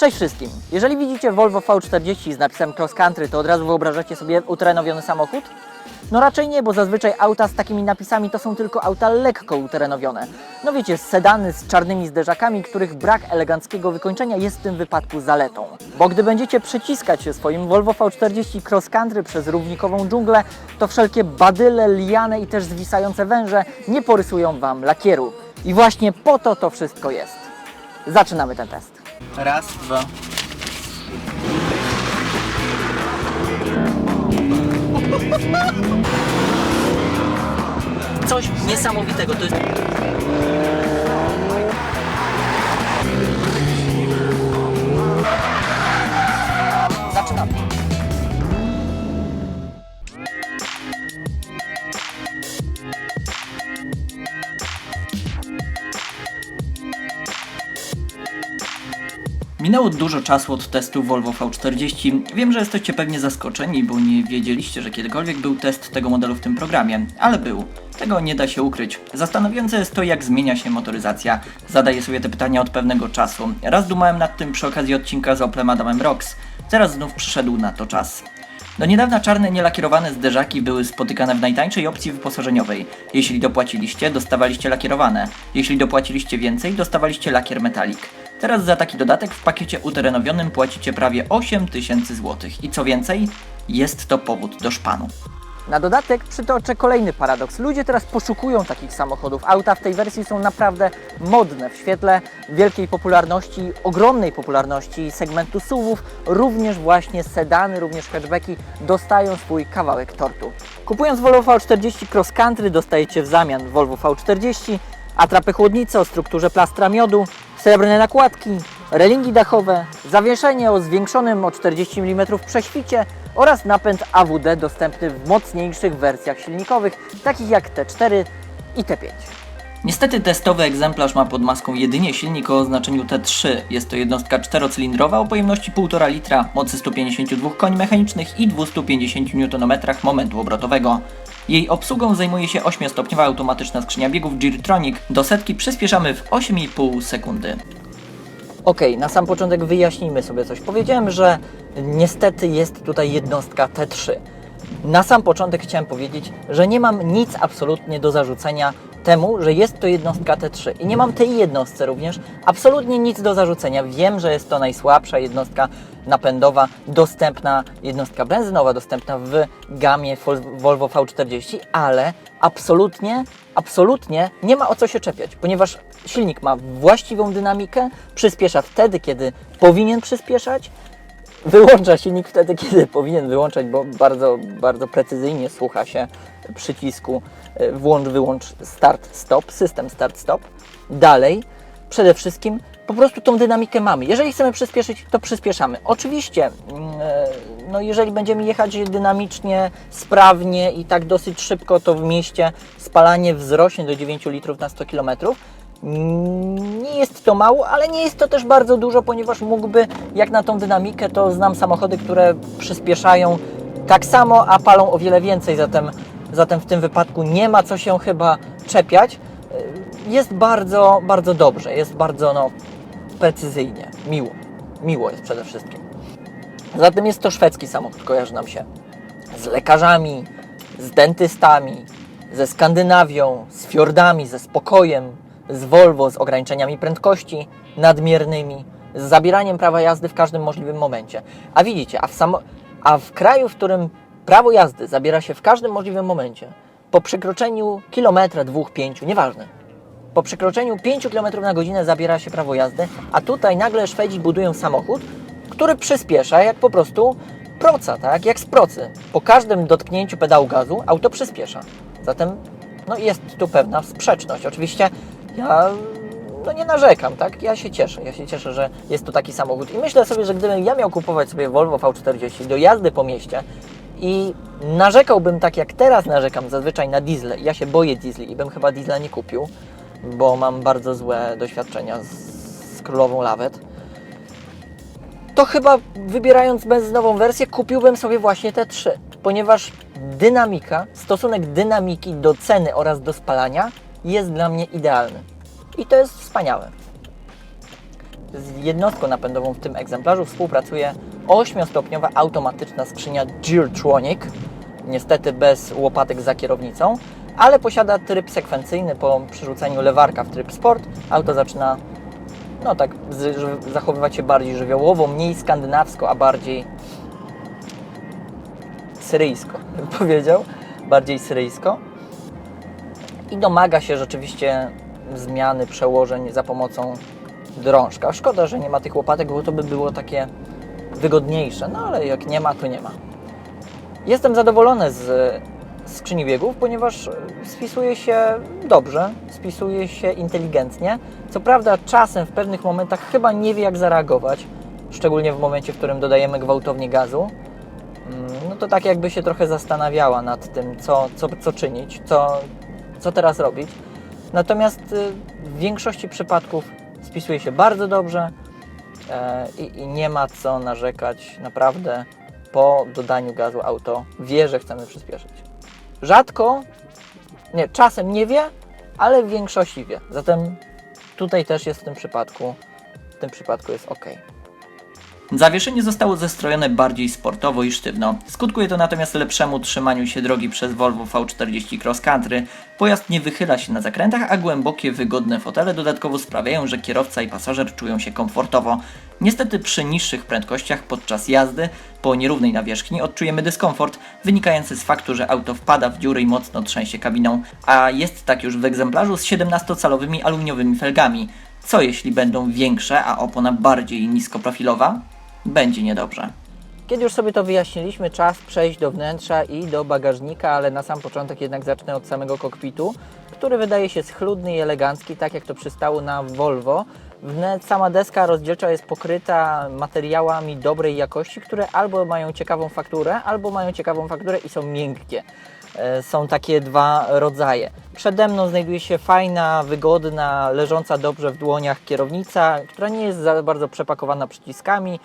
Cześć wszystkim! Jeżeli widzicie Volvo V40 z napisem Cross Country, to od razu wyobrażacie sobie uterenowiony samochód? No raczej nie, bo zazwyczaj auta z takimi napisami to są tylko auta lekko uterenowione. No wiecie, sedany z czarnymi zderzakami, których brak eleganckiego wykończenia jest w tym wypadku zaletą. Bo gdy będziecie przeciskać się swoim Volvo V40 Cross Country przez równikową dżunglę, to wszelkie badyle, liane i też zwisające węże nie porysują Wam lakieru. I właśnie po to to wszystko jest. Zaczynamy ten test. Raz, dwa. Coś niesamowitego. To jest. Minęło dużo czasu od testu Volvo V40. Wiem, że jesteście pewnie zaskoczeni, bo nie wiedzieliście, że kiedykolwiek był test tego modelu w tym programie, ale był. Tego nie da się ukryć. Zastanawiające jest to, jak zmienia się motoryzacja. Zadaję sobie te pytania od pewnego czasu. Raz dumałem nad tym przy okazji odcinka z Oplem Adamem Rocks. Teraz znów przyszedł na to czas. Do niedawna czarne nielakierowane zderzaki były spotykane w najtańszej opcji wyposażeniowej. Jeśli dopłaciliście, dostawaliście lakierowane. Jeśli dopłaciliście więcej, dostawaliście lakier metalik. Teraz za taki dodatek w pakiecie uterenowionym płacicie prawie 8000 zł. I co więcej, jest to powód do szpanu. Na dodatek przytoczę kolejny paradoks. Ludzie teraz poszukują takich samochodów. Auta w tej wersji są naprawdę modne. W świetle wielkiej popularności, ogromnej popularności segmentu SUVów, również właśnie sedany, również hatchbacki dostają swój kawałek tortu. Kupując Volvo V40 Cross Country dostajecie w zamian Volvo V40 atrapy chłodnicy o strukturze plastra miodu, srebrne nakładki, relingi dachowe, zawieszenie o zwiększonym o 40 mm prześwicie oraz napęd AWD dostępny w mocniejszych wersjach silnikowych, takich jak T4 i T5. Niestety testowy egzemplarz ma pod maską jedynie silnik o oznaczeniu T3. Jest to jednostka czterocylindrowa o pojemności 1,5 litra, mocy 152 koni mechanicznych i 250 Nm momentu obrotowego. Jej obsługą zajmuje się 8-stopniowa automatyczna skrzynia biegów Geartronic. Do setki przyspieszamy w 8,5 sekundy. Okej, na sam początek wyjaśnijmy sobie coś. Powiedziałem, że niestety jest tutaj jednostka T3. Na sam początek chciałem powiedzieć, że nie mam nic absolutnie do zarzucenia temu, że jest to jednostka T3 i nie mam tej jednostce również. Absolutnie nic do zarzucenia. Wiem, że jest to najsłabsza jednostka napędowa dostępna, jednostka benzynowa dostępna w gamie Vol- Volvo V40, ale absolutnie, absolutnie nie ma o co się czepiać, ponieważ silnik ma właściwą dynamikę, przyspiesza wtedy, kiedy powinien przyspieszać, wyłącza silnik wtedy, kiedy powinien wyłączać, bo bardzo, bardzo precyzyjnie słucha się przycisku e, włącz, wyłącz, start, stop, system start, stop. Dalej, przede wszystkim po prostu tą dynamikę mamy. Jeżeli chcemy przyspieszyć, to przyspieszamy. Oczywiście, mm, e, no jeżeli będziemy jechać dynamicznie, sprawnie i tak dosyć szybko, to w mieście spalanie wzrośnie do 9 litrów na 100 km. Nie jest to mało, ale nie jest to też bardzo dużo, ponieważ mógłby, jak na tą dynamikę, to znam samochody, które przyspieszają tak samo, a palą o wiele więcej, zatem, zatem w tym wypadku nie ma co się chyba czepiać. Y, Jest bardzo, bardzo dobrze, jest bardzo no, precyzyjnie, miło. Miło jest przede wszystkim. Zatem jest to szwedzki samochód, kojarzy nam się z lekarzami, z dentystami, ze Skandynawią, z fiordami, ze spokojem, z Volvo, z ograniczeniami prędkości nadmiernymi, z zabieraniem prawa jazdy w każdym możliwym momencie. A widzicie, a w, samo, a w kraju, w którym prawo jazdy zabiera się w każdym możliwym momencie, po przekroczeniu kilometra, dwóch, pięciu, nieważne, po przekroczeniu 5 km na godzinę zabiera się prawo jazdy, a tutaj nagle Szwedzi budują samochód, który przyspiesza jak po prostu proca, tak? Jak z procy. Po każdym dotknięciu pedału gazu auto przyspiesza. Zatem no jest tu pewna sprzeczność. Oczywiście ja no nie narzekam, tak? Ja się cieszę. Ja się cieszę, że jest tu taki samochód. I myślę sobie, że gdybym ja miał kupować sobie Volvo V40 do jazdy po mieście i narzekałbym tak jak teraz narzekam zazwyczaj na diesle. Ja się boję diesli i bym chyba diesla nie kupił, bo mam bardzo złe doświadczenia z, z królową lawet. To chyba wybierając benzynową wersję kupiłbym sobie właśnie te trzy, ponieważ dynamika, stosunek dynamiki do ceny oraz do spalania jest dla mnie idealny. I to jest wspaniałe. z jednostką napędową w tym egzemplarzu współpracuje 8-stopniowa automatyczna skrzynia Geartronic, niestety bez łopatek za kierownicą, ale posiada tryb sekwencyjny po przerzuceniu lewarka w tryb sport. Auto zaczyna no tak zachowywać się bardziej żywiołowo, mniej skandynawsko, a bardziej syryjsko, bym powiedział, bardziej syryjsko. I domaga się rzeczywiście zmiany przełożeń za pomocą drążka. Szkoda, że nie ma tych łopatek, bo to by było takie wygodniejsze, no ale jak nie ma, to nie ma. Jestem zadowolony z skrzyni biegów, ponieważ spisuje się dobrze, spisuje się inteligentnie. Co prawda, czasem w pewnych momentach chyba nie wie, jak zareagować, szczególnie w momencie, w którym dodajemy gwałtownie gazu. Mm, No to tak jakby się trochę zastanawiała nad tym, co, co, co czynić, co, co teraz robić. Natomiast y, w większości przypadków spisuje się bardzo dobrze i, i nie ma co narzekać. Naprawdę po dodaniu gazu auto wie, że chcemy przyspieszyć. Rzadko, nie, czasem nie wie, ale w większości wie. Zatem tutaj też jest w tym przypadku, w tym przypadku jest ok. Zawieszenie zostało zestrojone bardziej sportowo i sztywno. Skutkuje to natomiast lepszemu trzymaniu się drogi przez Volvo V40 Cross Country. Pojazd nie wychyla się na zakrętach, a głębokie, wygodne fotele dodatkowo sprawiają, że kierowca i pasażer czują się komfortowo. Niestety przy niższych prędkościach podczas jazdy po nierównej nawierzchni odczujemy dyskomfort wynikający z faktu, że auto wpada w dziury i mocno trzęsie kabiną, a jest tak już w egzemplarzu z 17-calowymi aluminiowymi felgami. Co jeśli będą większe, a opona bardziej niskoprofilowa? Będzie niedobrze. Kiedy już sobie to wyjaśniliśmy, czas przejść do wnętrza i do bagażnika, ale na sam początek jednak zacznę od samego kokpitu, który wydaje się schludny i elegancki, tak jak to przystało na Volvo. Wnętrz, sama deska rozdzielcza jest pokryta materiałami dobrej jakości, które albo mają ciekawą fakturę, albo mają ciekawą fakturę i są miękkie. E, Są takie dwa rodzaje. Przede mną znajduje się fajna, wygodna, leżąca dobrze w dłoniach kierownica, która nie jest za bardzo przepakowana przyciskami.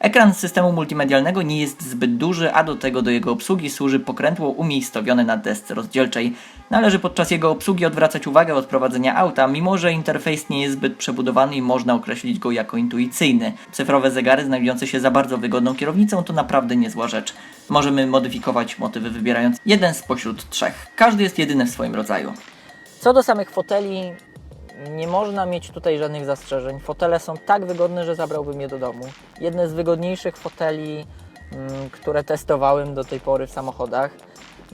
Ekran systemu multimedialnego nie jest zbyt duży, a do tego do jego obsługi służy pokrętło umiejscowione na desce rozdzielczej. Należy podczas jego obsługi odwracać uwagę od prowadzenia auta, mimo że interfejs nie jest zbyt przebudowany i można określić go jako intuicyjny. Cyfrowe zegary znajdujące się za bardzo wygodną kierownicą to naprawdę niezła rzecz. Możemy modyfikować motywy wybierając jeden spośród trzech. Każdy jest jedyny w swoim rodzaju. Co do samych foteli, nie można mieć tutaj żadnych zastrzeżeń. Fotele są tak wygodne, że zabrałbym je do domu. Jedne z wygodniejszych foteli, mm, które testowałem do tej pory w samochodach.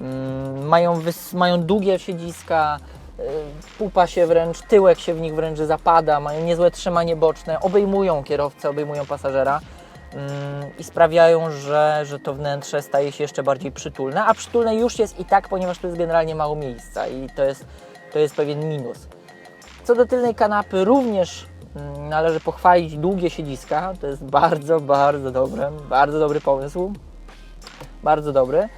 Mm, Mają, mają długie siedziska, y, pupa się wręcz, tyłek się w nich wręcz zapada, mają niezłe trzymanie boczne, obejmują kierowcę, obejmują pasażera mm, i sprawiają, że, że to wnętrze staje się jeszcze bardziej przytulne, a przytulne już jest i tak, ponieważ tu jest generalnie mało miejsca i to jest, to jest pewien minus. Co do tylnej kanapy, również mm, należy pochwalić długie siedziska. To jest bardzo, bardzo dobre, bardzo dobry pomysł. Bardzo dobry.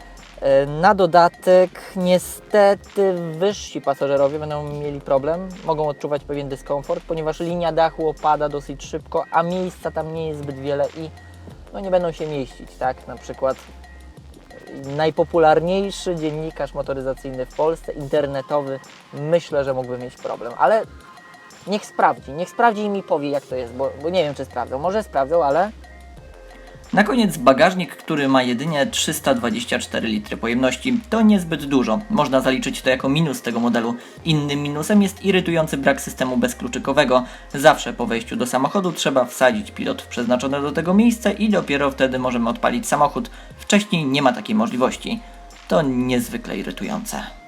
E, Na dodatek, niestety, wyżsi pasażerowie będą mieli problem, mogą odczuwać pewien dyskomfort, ponieważ linia dachu opada dosyć szybko, a miejsca tam nie jest zbyt wiele i no, nie będą się mieścić. Tak, na przykład najpopularniejszy dziennikarz motoryzacyjny w Polsce, internetowy, myślę, że mógłby mieć problem, ale niech sprawdzi, niech sprawdzi i mi powie jak to jest, bo, bo nie wiem czy sprawdzą, może sprawdzą, ale... Na koniec bagażnik, który ma jedynie 324 litry pojemności. To niezbyt dużo, można zaliczyć to jako minus tego modelu. Innym minusem jest irytujący brak systemu bezkluczykowego. Zawsze po wejściu do samochodu trzeba wsadzić pilot w przeznaczone do tego miejsce i dopiero wtedy możemy odpalić samochód. Wcześniej nie ma takiej możliwości. To niezwykle irytujące.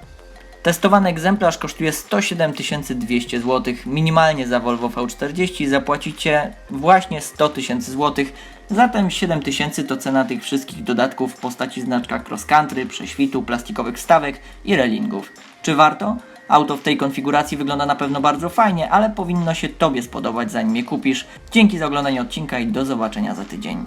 Testowany egzemplarz kosztuje 107 200 zł. Minimalnie za Volvo V40 zapłacicie właśnie 100 tysięcy złotych. Zatem 7 tysięcy to cena tych wszystkich dodatków w postaci znaczka cross country, prześwitu, plastikowych wstawek i relingów. Czy warto? Auto w tej konfiguracji wygląda na pewno bardzo fajnie, ale powinno się Tobie spodobać zanim je kupisz. Dzięki za oglądanie odcinka i do zobaczenia za tydzień.